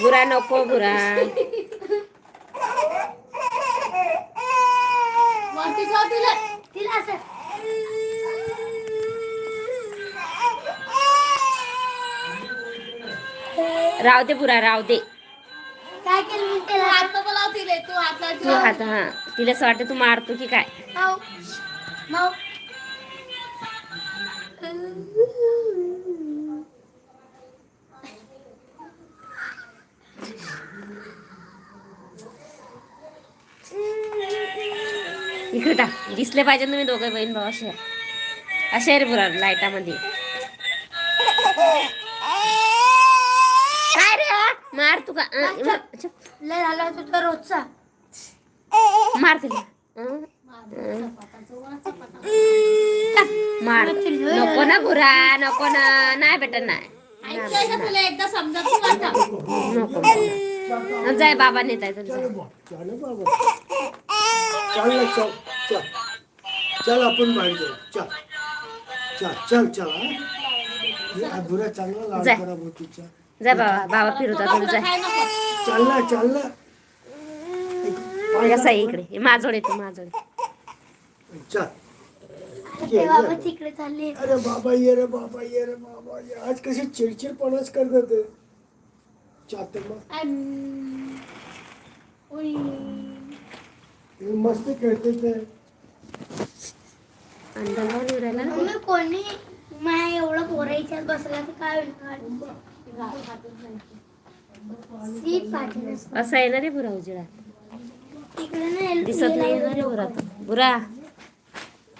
बुरा नको बुरा. राव दे बुरा राव दे. काय केलं मी त्याला हात नको लाव तिला तू हात लाव तू हात हा. तिला असं वाटतं तू मारतो की काय? माऊ. दिसले पाहिजे ना तुम्ही दोघे बहीण भाऊ असे असे रे बुरा लाईटामध्ये. काय रे हा? मार तू का? अं, मा- अच्छा, लय झाला तुझा रोजचा. मार तिला. अं, मार. नको ना बुरा नको ना. नाही बेटा नाही. तुला एकदा समजत आता. नको नको. जाय बाबा नेत आहे तुझं चल बा चल बाबा. चल ना चल चल. चल आपण बाहेर जाऊ. चल. चल चल चल हा. बुरा चांगला लाड जा. करा भोवतीचा जाय बाबा बाबा फिरवता काय नको चल ना चल ना. एक पाय कसा आहे इकडे? हे माझोड येतो माझोड चल. बाबा तिकडे चालले. अरे बाबा ये रे बाबा ये रे बाबा. ये आज कशी चिडचिडपणाच करतात ते. चाहते मग. हे मस्त खेळते ते. ना मम्मी कोणी माया एवढं पोरायच्यात बसला तर काय होईल सीट पाठवलं असं आहे ना रे बुरा उजेडा तिकडे नाही दिसत नाही ना रे बुरा तो. बुरा.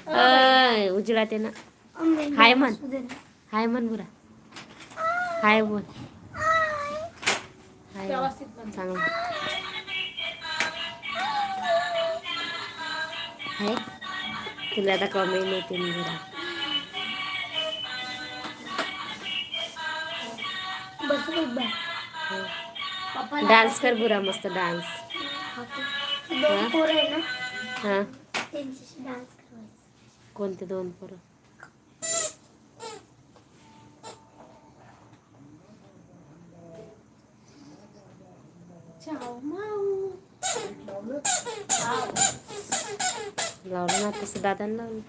अय, उजेडात आहे ना. हाय म्हण. हाय म्हण बुरा. हाय बोल. हाय बोल. चांगलं. हाय. येते मी बुरा बस पप्पा डान्स कर बुरा मस्त डान्स. हा? कोणते दोन पोरं? लावलं ना तसं दादांना लावलं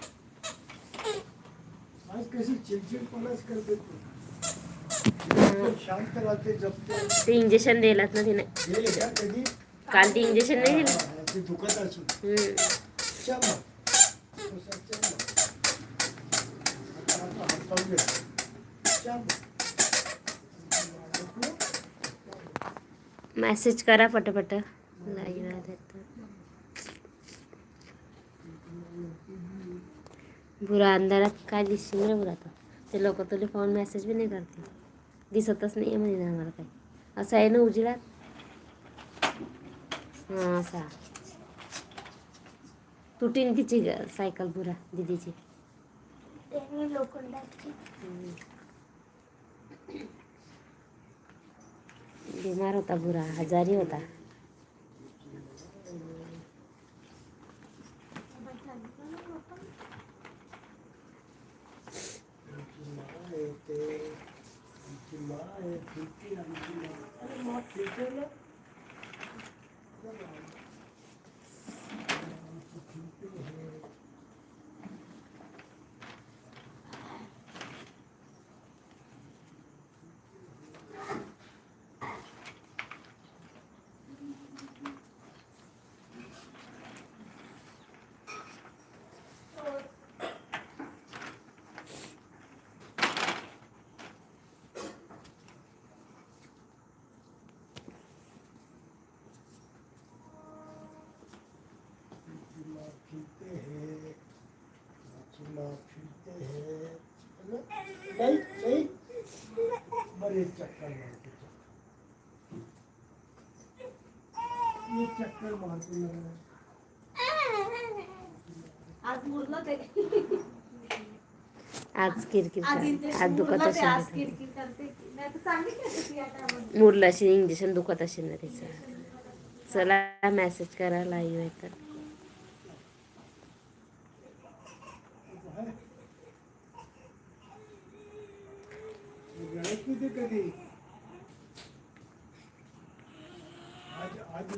आज कशी चिडचिडपणाच करते ते शांत राहते जपते ते इंजेक्शन दिलात ना तिने हे घ्या कधी काल ते इंजेक्शन नाही दिलं हा, ते दुखत असून हम्म. चल मग. तसं चल मग. आता आता हात पाहू दे. चल मग. मेसेज करा पटपट आहे तर. बुरा अंधारात काय दिसशील रे बुरा तो ते लोक तुला फोन मेसेज बी नाही करते दिसतच नाही म्हणजे आम्हाला काही. असं आहे ना उजिडात हां असा तुटीन तिची सायकल बुरा दिदीची. बिमार होता बुरा आजारी होता. आमची माँ आहे ते. आमची माँ आहे, फिरती आमची माँ. अरे माँ फिरते ना. आमची फिरती आहे. आमची माँ फिरते है आमची माँ फिरते है है ना? नहीं नहीं बड़े चक्कर मारते ये चक्कर मारते आज मुरलं ते. आज किरकिर आज करा. इंजेक्शन आज दुखत असेल. मुरलं असेल इंजेक्शन दुखत असेल ना त्याचं. चला मेसेज करा लाईव्ह आहे तर. गणपती कधी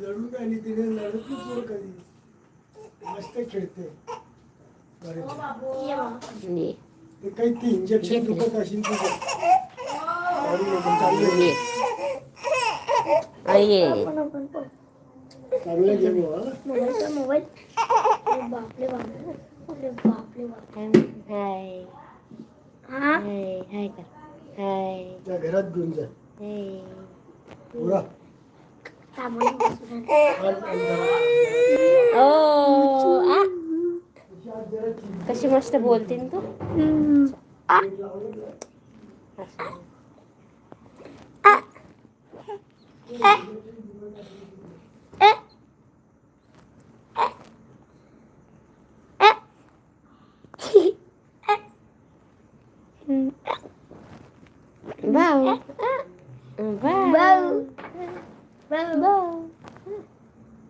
लढून राहिली तिने लढत नाही पोर कधी. मस्त खेळते. बरे. ये. बाबा. ये ते काही ते इंजेक्शन दुखत असेल तुझं काढू नको, चांगलं घे. ये. आ, ये. पण आपण पण. चांगलं घे बुवा. मोबाईलचा मोबाईल अरे बापरे बाप अरे बापरे बाप हाय. हा? हाय हाय कर. हाय त्या घरात घेऊन जा. पुरा कशी मस्त बोलते तू. आ, भाऊ.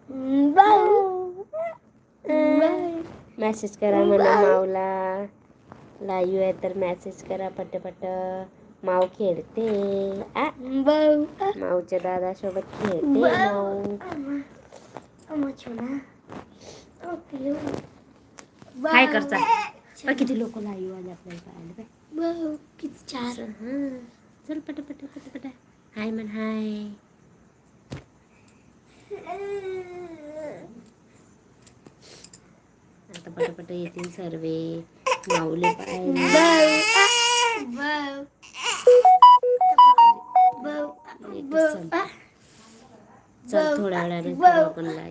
हम्म, भाऊ. भाऊ. मेसेज करा म्हणा माऊला लाईव्ह आहे तर मेसेज करा पटपट माऊ खेळते आ भाऊ. माऊच्या दादासोबत खेळते माऊ. काय. करता किती लोक लाईव्ह आले आपल्याला पाहायला किती हां चल पटपट पटपट हाय म्हण हाय. आता पटपट येतील सर्वे. माऊले. सर्व. चल थोड्या वेळाने आपण लाईव्ह